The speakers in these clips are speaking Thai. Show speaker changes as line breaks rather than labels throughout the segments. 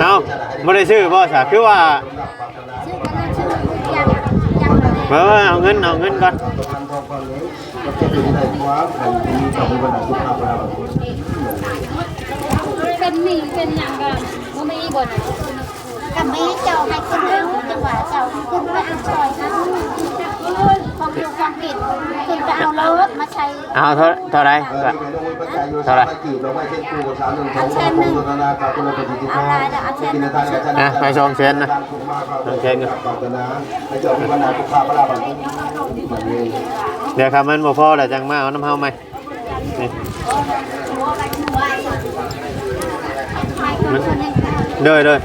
เอ้าบ่ได้ซื้อบ่ซะคือว่า
ชื่อก็น่าชื่อยังยังเอ
อเอาเงินเอาเงินก่อน
เป็นหมีเป็นอย่างกันว่ไม่บ่น
กับแม่เจ้าให้ขึ้นเรื่องจังหวะเจ้าขึ้นไปเอาซอยนะ ของอยู่ของกินขึ้นไปเอารถมาใช้
เอาเท่าเท่าไหร่ก็
เอาลายเดี๋ยวเอาเช่น
อะไปชมเชนนะชมเชนกันเดี๋ยวคำมันบ่พอแล้วจังมาเอาน้ำเฮาไหมนี่มันเด้อเด้อ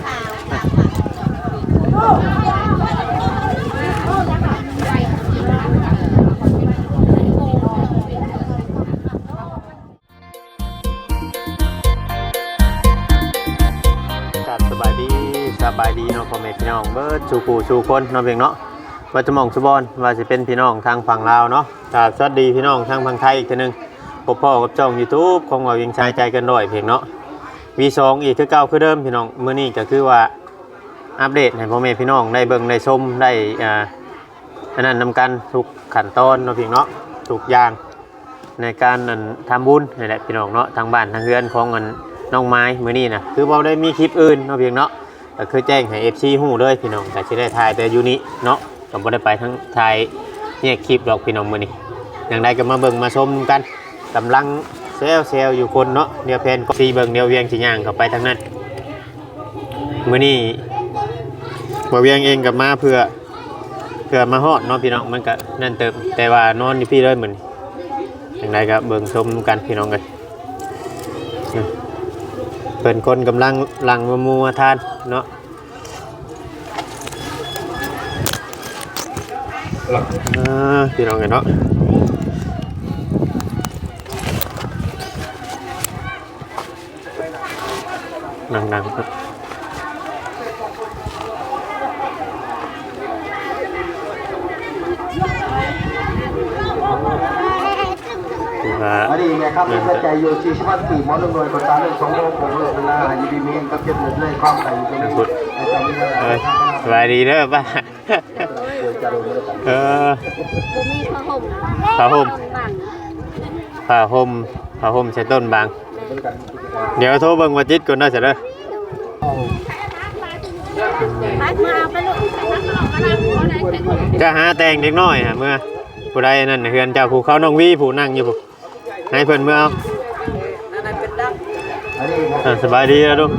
พี่น้องเบิร์ดชูปู่ชูคนเนาะเพียงเนาะว่าจะมองสุบอนว่าจะเป็นพี่น้องทางฝั่งลาวเนาะครับสวัสดีพี่น้องทางฝั่งไทยอีกทีหนึงพบพ่อกับช่อง YouTube ของเรายิงชายใจกันด้อยเพียงเนาะวีสองอีกคือเก่าคือเดิมพี่น้องเมื้อนี้ก็คือว่าอัปเดตให้พ่อแม่พี่น้องได้เบิ่งได้ชมได้อ่าอันนั้นนำกันทุกขั้นตอนเนาะเพียงเนาะทุกอย่างในการนั่นทำบุญนี่แหละพี่น้องเนาะทางบ้านทางเรือนของอันน้องไม้มือนี้นะคือเราได้มีคลิปอื่นเนาะเพียงเนาะ ก็คือแจ้งให้ FC ฮู้เลยพี่น้องแต่สิได้ถ่ายแต่อยู่นี้เนาะก็บ่ได้ไปทั้งถ่ายเนี่ยคลิปดอกพี่น้องมื้อนี้อย่างใดก็มาเบิ่งมาชมกันกำลังเซลเซลอยู่คนเนาะเดียวเพนก็สีเบิ่งเดียวเวียงสิย่างเข้าไปทางนั้นมื้อนี้บ่เวียงเองกับมาเพื่อเพื่อมาฮอดเนาะพี่น้องมันก็นั่นเติมแต่ว่านอนอยู่พี่เลยมื้อนี้อย่างใดก็เบิ่งชมกันพี่น้องเอ้ย พิ่นคนกำลังหลังมามัวทานเนาะอ่าพี่น้องกันเนาะนั่งๆครับว่า
อันนี้ไงครับเป็นใจโยชิชิวันสี่มอลล์หน่วยประสานเรื่องสองโลกผมเลยเวลาอยู่ดีมีเองกับเจ็บหมดเลยความไก่อยู่ตรงนี้ไอ้ตอนนี้
เอ้ยสบายดีเด้อป้า
จะโดนเลย
เออ
บ่มีผ้าห่ม
ผ้าห่ม
บัง
ผ้าห่มผ้าห่มใช้ต้นบาง เดี๋ยวโทรเบิ่งว่าจิตก่อนเด้อเสร็จเด้อ
พักมาเอาไปลูก
ก็หาแต่งเด็กน้อยฮะเมื่อผู้ใดนั่นน่ะเฮือนเจ้าผู้เขาน้องวีผู้นั่งอยู่ผู้ ให้เพิ่นเมื่อเอา
อันนี้
อ่าสบายดีแล้วลูก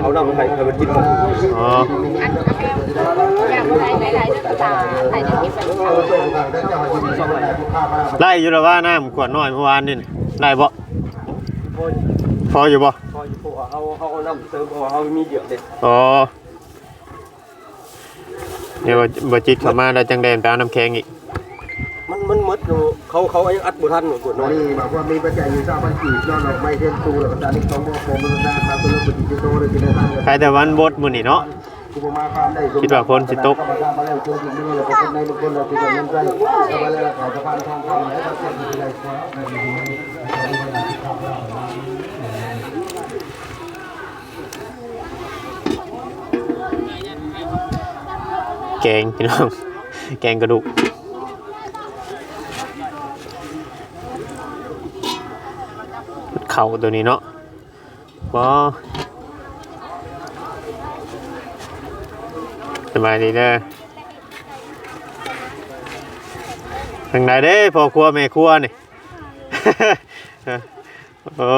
เอาน้ำไข่ไข่มันกินหมด
อ๋อ
อยากบ่ได้หลายๆเด้อตาใส่จะกินไป
เอาไปส่งทางด้านเจ้าหน้าที่สองนายผู้ฆ่ามา
ไล่อยู่แล้วว่าน้ำขวดน้อยเมื่อวานนี่น่ะได้บ่พออยู่บ่
พออยู่พวกเอาเอาน้ำเติมเอาเอามีเยอะเด็ด
อ๋อเดี๋ยวบ่จิตเข้ามาแล้วจังแดนไปเอาน้ำแข็งอีก
มันมันมดอยู่เขาเขายังอัดบุทันหนูกดน้อยนี่บอกว่ามีปัจจัยอยู่ทราบวันกี่ยอดดอกไม้เทียนตูแล้วก็ตาลิกสองโมงโมงมันได้มาตัวเลือกเป็นจิตโตเลยกินได้ทาน
ใครแต่วันบดมือนี้เนาะคิดว่าคนสิตกแกงพี่น้องแกงกระดูก เข่าตัวนี้เนาะบอสบายดีเด้อทางไหนเด้พ่อครัวแม่ครัวนี่ โอ้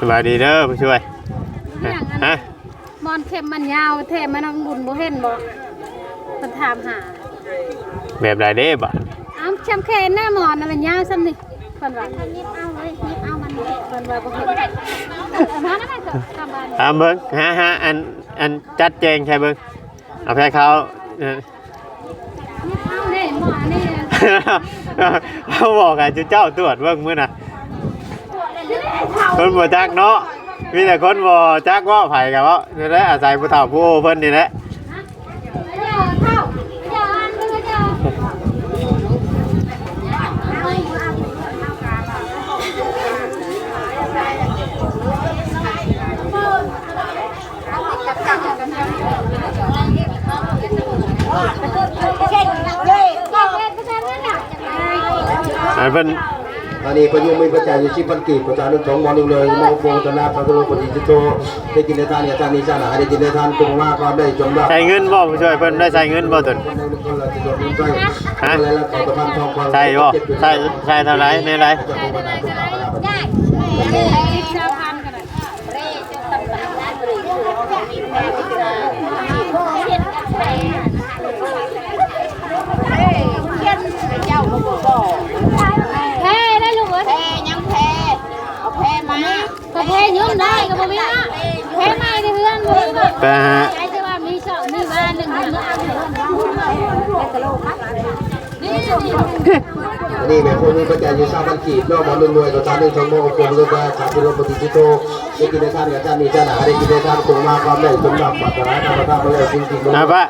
สบายดีเด้อผู้ช่วยฮะ
มอนเข็มมันยาวแท้มันน้องบุญบ่เห็นบ่เพิ่นถามหา
แบบไรเด้บ่ะ
อ้าวชำแค่หน้าหมอนน่ะมันยาวซ้ำนี่เพิ่นว่า
นิบเอาเลยนิบเอามันเลย
เพิ่นว่าบ่เห็นเอามาได้ก็กลับบ้าน
ถามเบิ้งฮะฮะอันอันจัดแจงใช่เบิ้งเอาแพ้เขาเออ
นี่เอานี่หมอนี่
เขาบอกไงจุเจ้าตรวจเบิ่งมื้อน่ะ คนบ่จักเนาะมีแต่คนบ่จักว่าไผกับว่านี่แหละอาศัยผู้เฒ่าผู้เพิ่นนี่แหละอันเพิ่น
อันนี้ประยุกต์มีปัจจัยอยู่ที่พันกีบประจานึงสองมอนึงเลยมองโฟงตนาพระตุลปฏิจิตโตได้กินในทานเนี่ยทานนี้ชาหนาได้กินในทานคงมากความได้จงรับ
ใช้เงินบ่ผู้ช่วยเพิ่นได้ใช้เงินบ่ตุน
คนในคนละจิตวิญญาณอะไรละต่อตะพันทองความ
ใช่บ่ใช่ใช่เท่าไหร่ในไร
สิบสามพันก็ได้
เจ้าก็บ่บอก
แพ้ได้ลูกเอ้ย
แพ้ยังแพ้เอาแพ้มา
ก็แพ้ยืมได้ก็บ่มีนะแพ้มาในเฮือนบ่ได้
ไปฮะ
ใช้แต่ว่ามีสองมีบ้านหนึ่งคนก็เอาเฮือนนี่นี่
อันนี้แม่คนมีปัจจัยอยู่ชาวันกีบนอกมอนึงรวยประจานึงสองมองโฟงตนาพระตุลปฏิจิตโตได้กินในทานเนี่านนี้ชาหนาได้กินในทานคงมาความได้จงรับปัตตานาธรรมธรรมเลยจริงๆ
นะปะ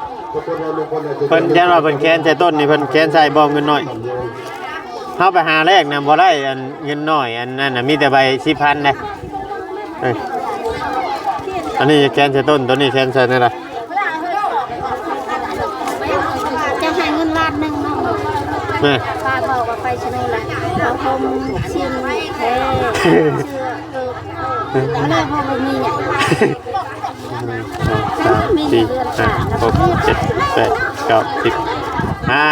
เพิ่นยันว่าเพิ่นแค้นใส่ต้นนี่เพิ่นแค้นใส่บ่เงินหน้อยเฮาไปหาแรกนำบ่ได้อันเงินหน้อยอันนั้นน่ะมีแต่ใบ10,000นะ เอ้ยอันนี้แค้นใส่ต้นตัวนี้แค้นใส่นี่ล่ะ
จะให้เงินล้านหนึ่งเนาะ
แม่
ป้าบอกว่าไปชะนีละเขาคมชิมแท้เชื่อเออแต่เลยพอมีเนี่ย
สี่ห้าหกเจ็ดแปดเก้าสิบอ่า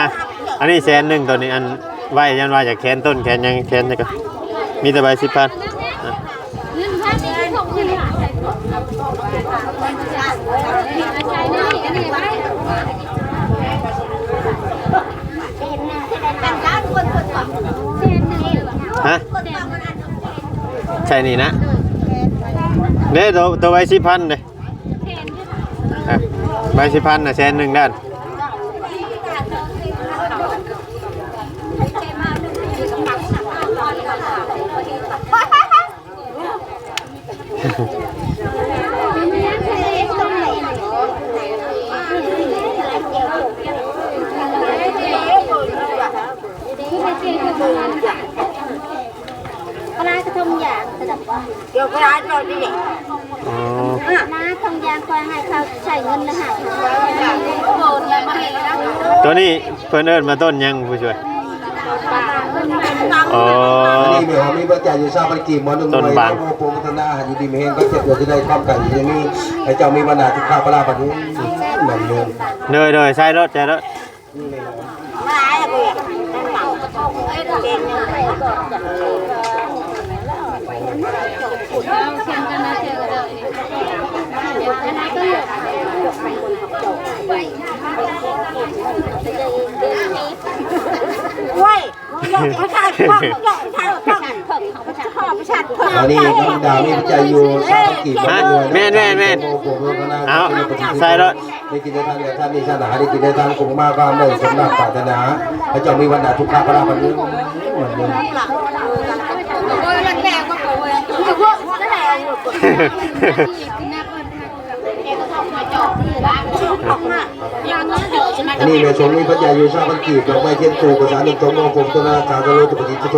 อันนี้แสนหนึ่งตัวนี้อันไหวยันว่าจากแค้นต้นแค้นยังแค้นจะก็มีแต่ใบสิบพัน ฮะใช่นี่นะเด้ตัวตัวใบสิพันเลยใบสิพันนะแสนหนึ่งด้าน
ปลากระทงยางระดับว่า
เดี๋ยวก็ร้านเราดิ
อ๋อ
น้าทงยางคอยให้เขาใช้เงินนะฮะ
ตัวนี้เพิ่นเอิ้นมาต้นยังผู้ช่วยอ๋อ
นนี้มีหอมมีปัจจัยอยู่ชาวพันกีมอนึงรวยโมโฟงตนาอยู่ดีมีเฮงก็เจ็บเดี๋ยวจะได้ความกันอยู่นี่ให้เจ้ามีบรรดาทุกข้าพระราชบัดนี้เหมือนเดิม
เนยเนยใช่รถใช่รถ
มาอะไรกูอะนั่งหลัง เอ้ยเก่งยังไงก็จะ
เอาเส้นกันนะเจอกันเลยเดี๋ยวอันนั้นก็เหลือ
เว้ยหยอกประชาชนหยอก ประชาชนพ่อประชาชน
อันนี้น้องดาวมีปัจะอยู่ชาวพันกีบมอนึงรวยโมโฟงตน
เอาใส่รถ
นี่กินได้ทานเนี่ยท่านนี่ชาหาได้กินได้ทานคงมากความได้สมนักปรารถนาพระเจ้ามีวันดาทุกข้าพระราชบันนี้เหมือนเดิม
โอ้ยมันแดงก็โอ้ยพวกนั่นแหละ
อั
นนี้แม่ชมมีพระยาอยู่ชาบันกีบดอกไม้เทียนตูภาษาหนึ่งสองมงคมตนาจารโลจุปจิจโต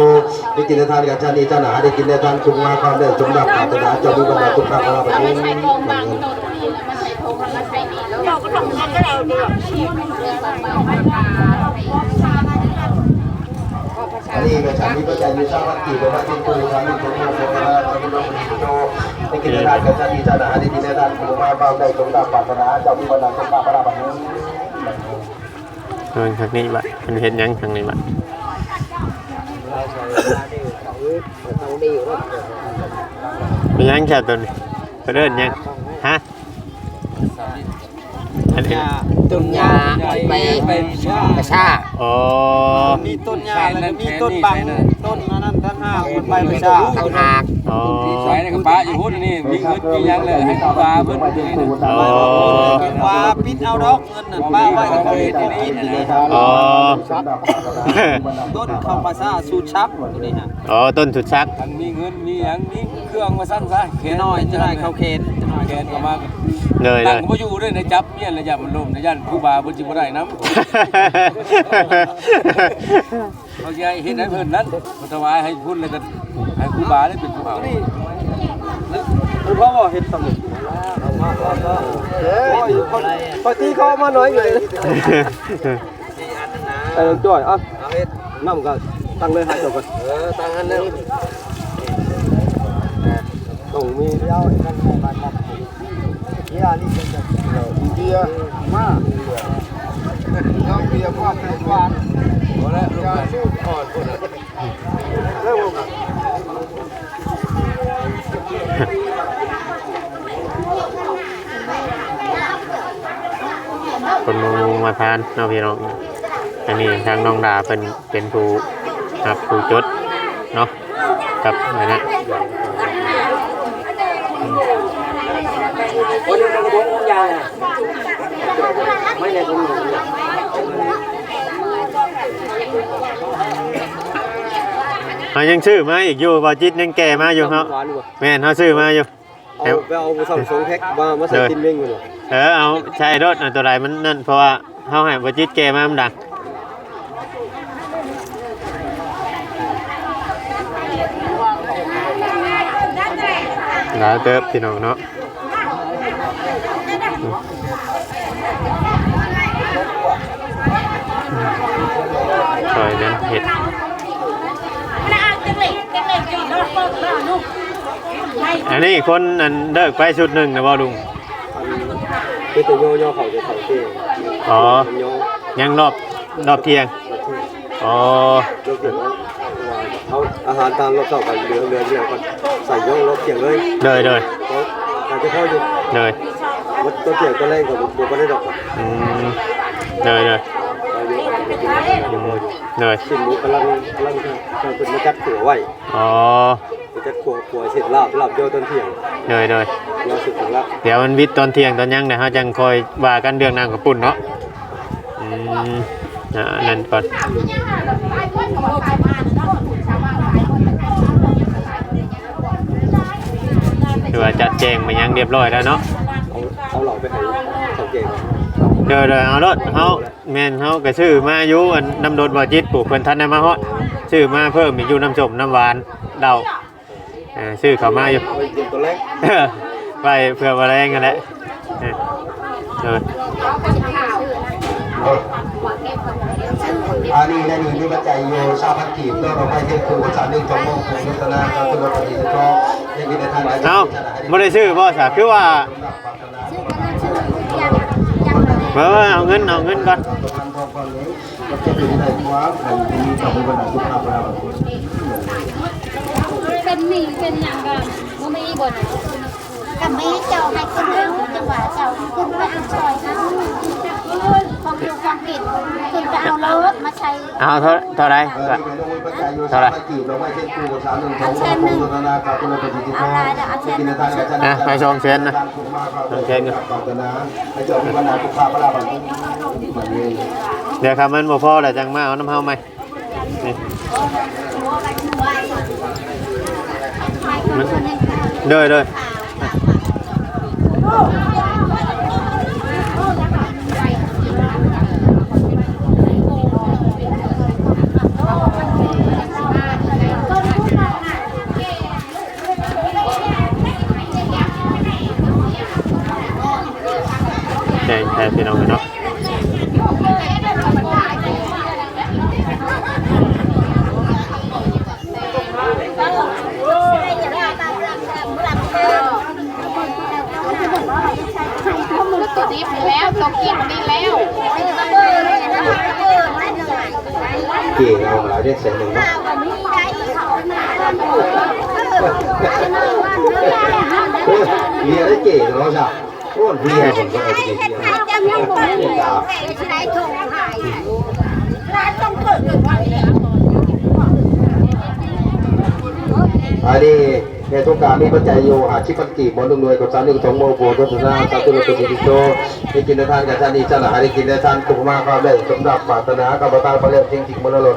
ได้กินได้ทานกับชาติชาหนาได้กินได้ทานคุมมาความได้สมดับปราตนาจอมีบรรดาทุกข้าพลาชบัดนี้
เราก็ทำงานก็แล้วดี
อันนี้แม่ฉันมีพระยาอยู่ชาบันกีบดอกไม้เทียนตูภาษาหนึ่งสองมงคลตนาจารโลจุปฏิจิโตได้กินได้ทานกับชาติชาหนาได้กินได้ทานคุมมาความได้สมดับปรารถนาเจ้ามีบรรดาทุกข้าพระราชบัดนี้
เอิ้นทางนี้บัดเพิ่นเฮ็ดหยังทางนี้บัดมีหยังแค่ตัวนี้เพิ่นเอิ้นหยังฮะอันนี้
ต้นยาไปไปกระชาก
อ๋อ
มีต้นหญ้าแล้วก็มีต้นบังต้นนั้นทั้งห้ามันไปประชา
ทางหาก
อ๋อ
ใช้ในกระปะอยู่พุ่นนี่มีเงินมียังเลยให้ปลาเพิ่นนี่
อ๋อ
ว่าปิดเอาดอกเงินนั่นป้าไว้กับเขาเฮ็ดให้กินนี่
อ๋อ
ต้นข้าวปลาซ่าสูตรชักนี่ฮะ
อ๋อต้นสุดชัก
ทันมีเงินมียังมีเครื่องมาสั้นซะ
แค่น้อยจะได้เข้าเขตจะน้อย
แก
แค่
น
นี้
ก็มา
เลยเล
ตั้ง
ย
บ่อยู่ด้วยในจับเมียนระยะมันลมระยะผู้บาบ่สิบ่ได้นำเขาสิให้เฮ็ดให้เพิ่นนั้นบ่ถวายให้พุ่นแล้วก็ให้ผู้บาได้เป็นผู้เอา
คุณพ่อบอกเฮ็ดสำเร็จเฮ้ยพอตีเขามาน้อยอยู่เลยไอ้จ้อยอะเอาเฮ็ดน้ำก็ตั้งเลยหาจบกันเออตั้งอันแล้วต้องมีเดียวกันในบ้าน ครับเฮียนี่เป็นแบบเบียร์มาน้องเบียร์พ่อแพงกว่า
บ่แล้ว
ยาสูบอ่อนพุ่นเริ่ม
คนมุงมาทานเนาะพี่น้องอันนี้ทางน้องดาเป็นเป็นผู้ครับผู้จดเนาะกับอันนั้น
คนกระบอกยา ไม่ได้คน
เขายังชื่อมาอีกอยู่บอจิตยังแก่มาอยู่เฮา
หวานกว่า
แม่นเขาชื่อมาอยู่
เอาไปเอาสองสองแพ็คมามาใส่ตินเม้งกันเลย
เออเอาใช่รถอันตัวใดมันนั่นเพราะว่าเฮาให้บอจิตแก่มามันดังหลายเติบพี่น้องเนาะ อยนั้นเห็ดอันนี้คนอันเลิกไปชุดหนึ่งนะบ่ลุง
คือตัวโยโย่เขาจะเขาเท่
อ๋อ
มันโย
ยังรอบรอบเที่ยง อ๋อ
โยเกี่ยวกับเอาอาหารตามรอบเสาไปเรือเรือเรือก็ใส่โยรอบเกี่ยงเลย
เลยเลย
เขาอาจจะพ่ออยู่
เลย
วัดตัวเกี่ยงก็แรงกว่าบัวก็ได้ดอก
อืมเลยเลย
เอาอยู่
อืมเลย
ชิ้นนี้กำลังกำลังกำลังเป็นมาจัดขัวไว้
อ๋อ
มาจัดขัวขัวเสร็จลาบลาบโยต้นเที่ยง
เลยเลย
เราสุดถึงละ
เดี๋ยวมันวิทย์ตอนเที่ยงตอนยังเดี๋ยวเราจังคอยว่ากันเรื่องน้ำกับปุ่นเนาะอืมอ่านั่นก่อนคือว่าจัดแจงมายังเรียบร้อยแล้วเนาะ
เอาเอาหล่าไปให้เขาเก่ง
เดี๋ยวเดี๋ยวเอารถเฮาแม่นเฮาก็ซื้อมาอยู่อันน้ำโดนบ่จิตปลูกเพิ่นทันได้มาฮอดซื้อมาเพิ่มอีกอยู่น้ำส้มน้ำหวานเดาเออซื้อเข้ามาอยู่
เอาไปเตรียมตัวแรก
ไปเพื่อบ่แรงกันแหละเออเออ
อันนี้และนี่นี่ปัจจัยโยชาพันกีบเราไปเทศครูภาษาหนึ่งของมงคลยุทธนาการตุลปฏิทินทองในกิจการอาจาร
เอ้า
ย์
บ่ได้ซื้อบ่ซะคือว่า
ชื่อก็น่าชื่อยังยัง
เออเอาเงินเอาเงินก่อน
เป็
นหนี้เป็นอย่างกันบ่มีบ่น
กับแม่เจ้าให้ขึ้นเอาจังหวะเจ้าขึ้นไปเอาซอยเขาของอยู่ของกินขึ้นไปเอารถมาใช้
เอาเท่าเท่าไหร่
เออนี่เป็นองค์ปัจจัยโยชาพันกีบเราไปเทศครูภาษาหนึ่งของมงคลยุทธนาการตุลปฏิทินทองในกิจการอาจารย์
นะไปชมเชิญนะ
โอเคกันปรารถนาให้เจ้ามีบรรดาสุภาพบุรุษแบบนี้
เดี๋ยวครับมันบ่พอแล้วจังมาเอาน้ำเฮาใหม่นี่มันเด้อเด้อ แดงแท้พี่น้องเนาะ
ตัวนี้ไปแล้วตัวกินนี่แล้ว
เก๋เอาหลายได้เสียงหนึ่งเนาะเรียนได้เก๋เนาะจ้ะอ้วนพี่ให้ผมก็เอาไปดี
หายจำยังบ่ได้เลยใช้ทงหายร้านต้องเกิดกันวันนี้
อันนี้ ในทุกการมีปัจจัยอยู่อาชีพปันกีบอลลุงรวยกับสานึ่งสงโมโพธินาสาธุรกิจดิโตมีกินในทานกับชานีชาหาได้กินในทานกุมาความได้สำหรับปรารถนากับประทานพระเล่จริงจริงมรด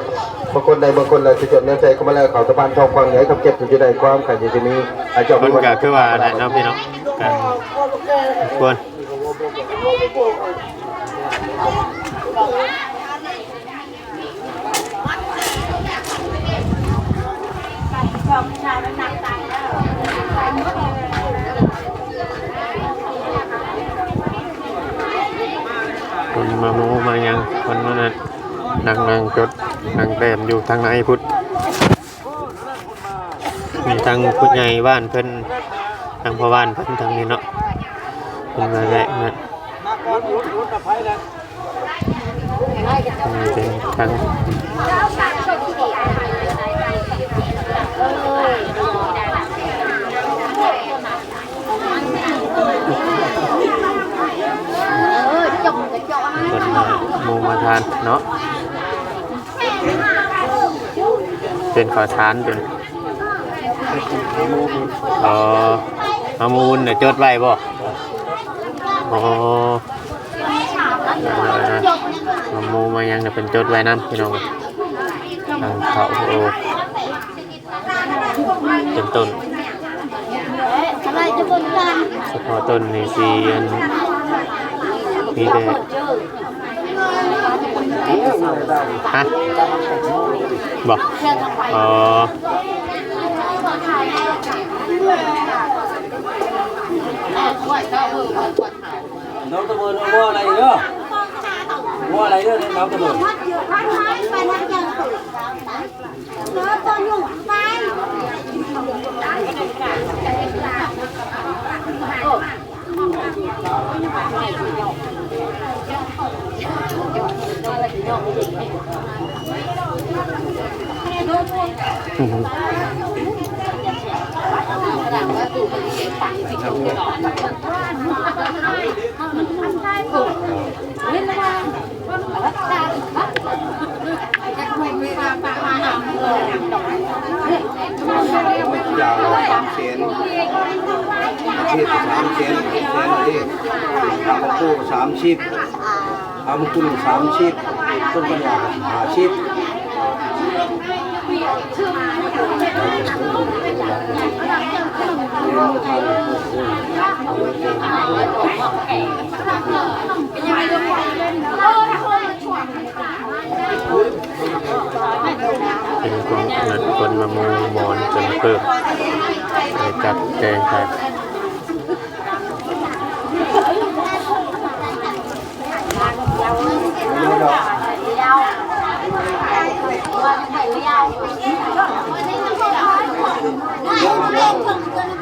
บางคนใดบางคนเลยจะจดเนื้อใจเข้ามาแล้วเขาสะพานทองฟังไหนกับเจ็บถึงจะได้ความขันจะมีอาจจะ
คนก็คือว่านั่นเนาะพี่น้องก็ควร คนมาโมมายังคนมานั่น นั่งนั่งจดนั่งแต้มอยู่ทางไหนพุทธมีทางผู้ใหญ่บ้านเพิ่นทางพ่อบ้านเพิ่นทางนี้เนาะเพิ่นมาแหละนะนี่เป็นทางเพิ่นมาโมมาทานเนาะ เป็นขอทานเป็นอ๋อมามูลเนี่ยจดไว้บ่อ๋อมามูมายังเนี่ยเป็นจดไว้น้ำพี่น้องทางเขาโอ้เป็นต้น
อะไรจะบนกัน
เฉพาะต้นนี่สีอันมีแต่ฮะ บอกอ๋อ
น้องตะเบินมัวอะไรเด้อมัวอะไรเด้อน้องตะเบิน
มัดอยู่ข้างท้ายไปนั่งยังตื่นเยา
วสามเซนชีพสามเซนเซนนี่ทำคู่สามชีพทำคุณสามชีพต้นปัญญาหาชีพ
เป็นคนนั้นคนมามูมอนจนเพิ่มไปจัดแจงไป
รับกำลั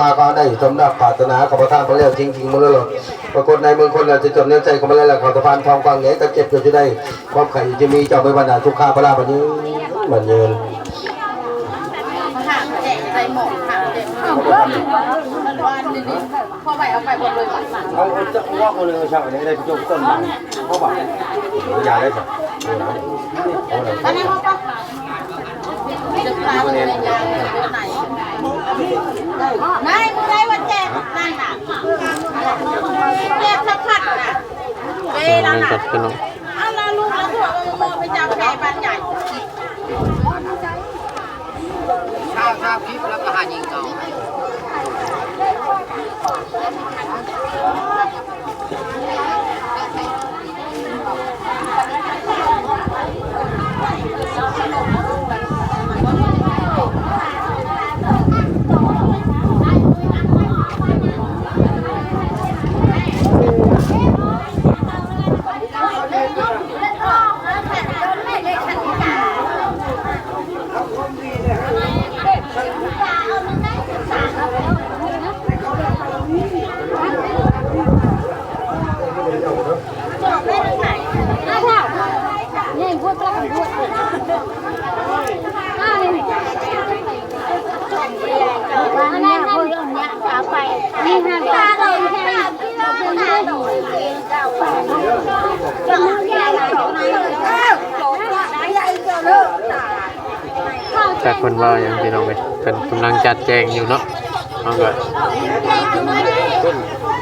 มาก็ได้สำหรับปรารถนาของประท่านพระเล่จริงจริงมรดกปรากฏในเมืองคนเราจะจดเนื้อใจของมาแล้วขาสะพานทองฟังไหนกับเจ็บจะได้ความไขันจะมีเจ้าไปบรรดาทุกข้าพระราบันนี้มันเยิน
เอา
ไป
หมดเลย
เอาจะว่าคนหนึ่งชาวนี้ได้พิจารณาต้นมันเขาบยาได้สิเอาเลย
ตอนนี้เขาก็จะพาไปในยางไหน นายมึงได้วันแจกนั่นน่ะแจกสักพัดน่ะเอ้ยแล้
ว
น่ะเอาละลูกแล้วถั่วมอไปจับแก่บ้านใหญ่
ข้าวข้าวคลิปแล้วก็หายิงเขาข
นม ห้าบาทแค่เป็นเรื่องดี
แต่คนว่ายังพี่น้องเลยเป็นกำลังจัดแจงอยู่เนาะเอาก็
ต้น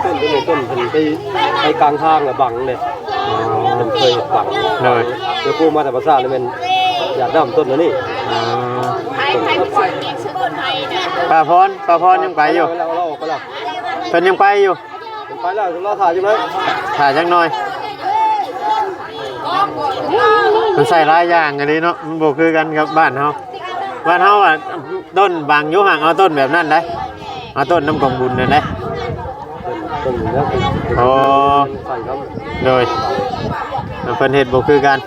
ต้นต้นต้นเพิ่นไปไปกลางทางอะบังเลย
อ๋อ
เพิ่นเคยบัง
เลย
เดี๋ยวกูมาแต่ภาษาเลยมันอยากได้ต้นนั้นนี่
อ๋อป้าพรป้าพรยังไปอยู่
เราเราออกไปแล้ว
เพิ่นยังไปอยู่
ไปแล้วเราถ่ายอยู่ไหม
ถ่ายจังหน่อยมันใส่หลายอย่างอันนี้เนาะมันบ่คือกันกับบ้านเฮาบ้านเฮาอะต้นบางอยู่ห่างเอาต้นแบบนั้นได้เอาต้นน้ำกองบุญนั่นได้
ต้นนี้
โอ้
ใส่ครับ
โดยเพิ่นเฮ็ดบ่คือกัน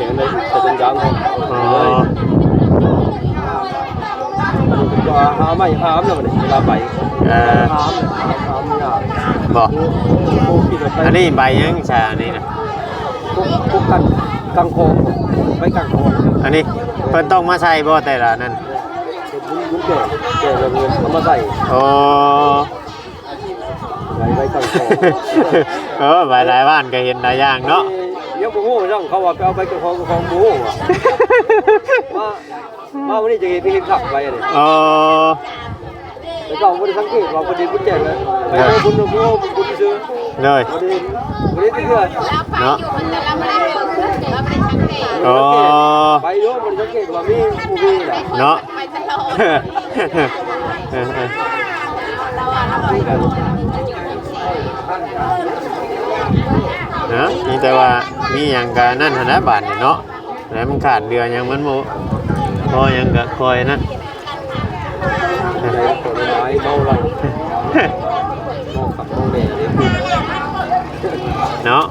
เงินแข็งเลยจะเป็นยาง
อ๋อ
ก็หาไม่หามแล้วมันเวลาไป
เอ่อ
หามหามยาก
บ่
โอ้คิดว่าไป
อันนี้ใบยังชาอันนี้นะ
กุ๊กกันกังโคไปกังโค
อันนี้เพิ่นต้องมาใส่บ่แต่ละนั่น
บุญบุญเก่เก่เงินเอามาใส่
โอ้
ไว้ไว้กังโค
เออหลายหลายบ้านก็เห็นหลายอย่างเนาะ
ยวกูฮู้จังเขาว่าไปเอาไปกังโคงกังโคงหมูว่ะมามาวันนี้จะเห็นไปเห็นขับไปอันนี้
โอ้
แล้วก็วันนี้สังเกตว่าวันนี้บุญแจกเลยไปเอาบุญบุญบุญซื้อ
เลย
วันนี้วันนี้ที่เกิด
เนาะโอ้
ไปโยมมันสังเกตว่ามีผู้มี
เนาะเนาะมีแต่ว่า มีหยังกะนั่นหั้นนะบาทนี่เนาะแล้วมันขาดเรือหยังมันบ่พอหยังกะคอยนั่น
ผลไม้เมาเราเมาขับเมาเล่เนี่ย
เนาะ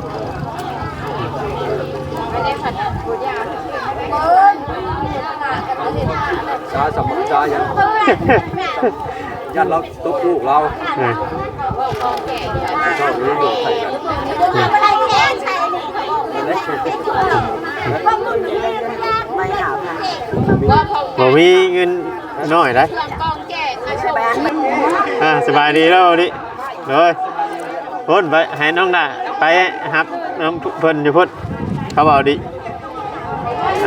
ช้าสมองช้ายันยันเราตุ๊กลูกเรา
เออ
ชอบนี้อยู่ใส่กันเล็ก
บ่มีเงินน้อยได้อ่าสบายดีแล้วดิเลยพ้นไปให้น้องดาไปครับน้องเพิ่นอยู่พุ่นเขาบอกดิ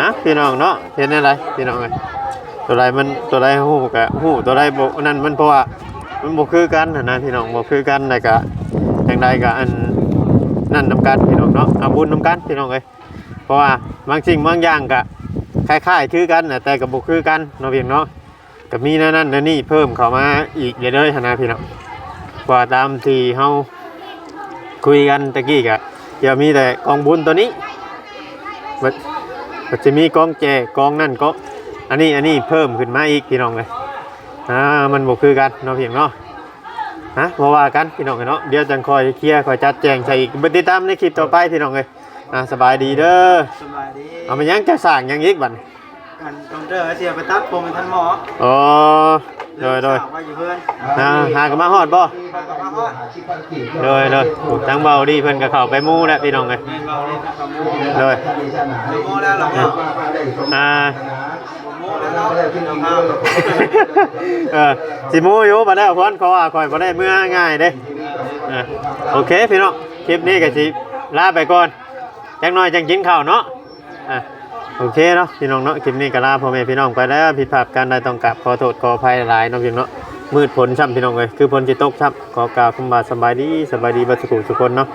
ฮะพี่น้องเนาะเห็นอะไรพี่น้องเอ้ยตัวไรมันตัวไรหูกะหูตัวไรบ่นั่นมันเพราะว่ามันบ่คือกันนะพี่น้องบ่คือกันแล้วก็จังใดก็อัน นั่นนำกันพี่น้องเนาะเอาบุญนำกันพี่น้องเอ้ยเพราะว่าบางสิ่งบางอย่างก็คล้ายๆคือกันนะแต่กับบุคือกันเนาะเพียงเนาะกับมีนั่นนั่นนี่เพิ่มเข้ามาอีกเรื่อยๆหั้นะพี่น้องกว่าตามที่เฮาคุยกันตะกี้กะเดี๋ยวมีแต่กองบุญตัวนี้มันมันจะมีกองแจกองนั่นก็อันนี้อันนี้เพิ่มขึ้นมาอีกพี่น้องเลยอ่ามันบุคือกันเนาะเพียงเนาะ ฮะมาว่ากันพี่น้องเนาะเดี๋ยวจังคอยเคลียร์คอยจัดแจงใส่อีกไปติดตามในคลิปต่อไปพี่น้องเลยอ่าสบายดีเด้อ
สบายดี
เอามายังจะสั่งยังอีกบัด
กันคอมเตอร์เสียไปตัดผมเป็นท่านหมอ
อ๋อโดยโดย
ฝากไว้อยู่เพื่อน
อ่าหากันมาฮอดบ่
ฝากกับมาฮอด
โดยโดยถูกทั้งเบาดีเพิ่นก็เข้าไปหมู่แล้วพี่น้องเอ้ย
แม่นเบาเลยนะครับโม
โดย
โมแล้วเหรอครับ
อ่า
โมแล้ว เอ
อสิมูอยู่บ่ได้พ้นเขาว่าข่อยบ่ได้เมื่อง่ายเด้อ่าโอเคพี่น้องคลิปนี้ก็สิลาไปก่อนจักหน่อยจังกินข้าวเนาะอะโอเคเนาะพี่น้องเนาะคลิปนี้ก็ลาพ่อแม่พี่น้องไปแล้วผิดพลาดการใดต้องกราบขอโทษขออภัยหลายเนาะพี่น้องเนาะมืดฝนช่ำพี่น้องเอ้ยคือฝนสิตกช่ำขอกล่าวคำว่าสบายดีสบายดีบัดสุขทุกคนเนาะ